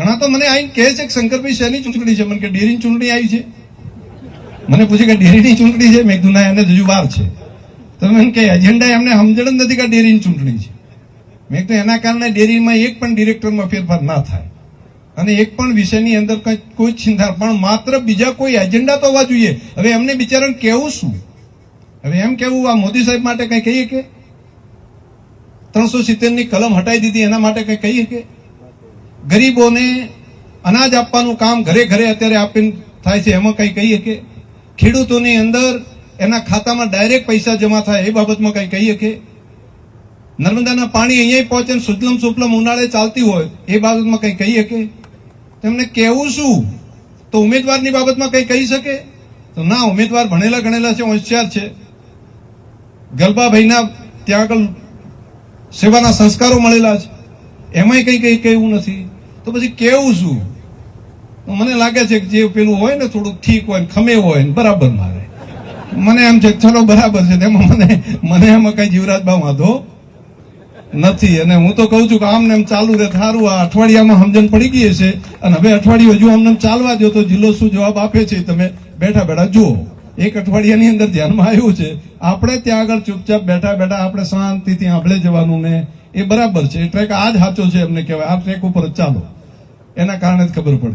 ઘણા તો મને આવીને કહે છે કે શંકરભાઈ શેની ચૂંટણી છે? મને કે ડેરીની ચૂંટણી આવી છે. મને પૂછે કે ડેરીની ચૂંટણી છે? મેં કીધું એને હજુ વાર છે. તો મને કે, એજન્ડા એમને સમજણ જ નથી કે ડેરીની ચૂંટણી છે. મેં કીધું, એના કારણે ડેરીમાં એક પણ ડિરેક્ટરમાં ફેરફાર ના થાય. અને એક પણ વિષયની અંદર કંઈ, કોઈ ચિંતા, પણ માત્ર બીજા કોઈ એજન્ડા તો હોવા જોઈએ. હવે એમને બિચારાને કેવું શું? હવે એમ કેવું, આ મોદી સાહેબ માટે કંઈ કહીએ કે? ત્રણસો સિત્તેરની કલમ હટાવી દીધી, એના માટે કંઈ કહીએ કે? ગરીબોને અનાજ આપવાનું કામ ઘરે ઘરે અત્યારે આપીને થાય છે, એમાં કંઈ કહીએ કે ખેડૂતોની અંદર એના ખાતામાં ડાયરેક્ટ પૈસા જમા થાય, એ બાબતમાં કંઈ કહીએ કે નર્મદાના પાણી અહીંયા પહોંચે સુજલમ સુફલમ ઉનાળે ચાલતી હોય, એ બાબતમાં કંઈ કહીએ કે તેમને કહેવું શું? તો ઉમેદવારની બાબતમાં કંઈ કહી શકે? તો ના, ઉમેદવાર ભણેલા ગણેલા છે, હોશિયાર છે. ગલબાભાઈના ત્યાં આગળ સેવાના સંસ્કારો મળેલા છે. એમાંય કંઈ કંઈ કહેવું નથી. તો પછી કેવું શું મને લાગે છે કે જે પેલું હોય ને થોડુંક ઠીક હોય ને ખમે હોય ને બરાબર મારે. મને એમ છે ચલો બરાબર છે તેમાં મને મને એમાં કઈ જીવરાજબા વાંધો નથી. અને હું તો કહું છું કે આમ ને એમ ચાલુ રહે. સારું આ અઠવાડિયામાં સમજણ પડી ગઈ છે અને હવે અઠવાડિયું હજુ આમને ચાલવા દો તો જિલ્લો શું જવાબ આપે છે તમે બેઠા બેઠા જુઓ. એક અઠવાડિયાની અંદર ધ્યાનમાં આવ્યું છે. આપણે ત્યાં આગળ ચૂપચાપ બેઠા બેઠા આપણે શાંતિથી આંભળે જવાનું ને એ બરાબર છે. એ ટ્રેક આ જ સાચો છે એમને કહેવાય. આ ટ્રેક ઉપર ચાલો. એના કારણે જ ખબર પડે.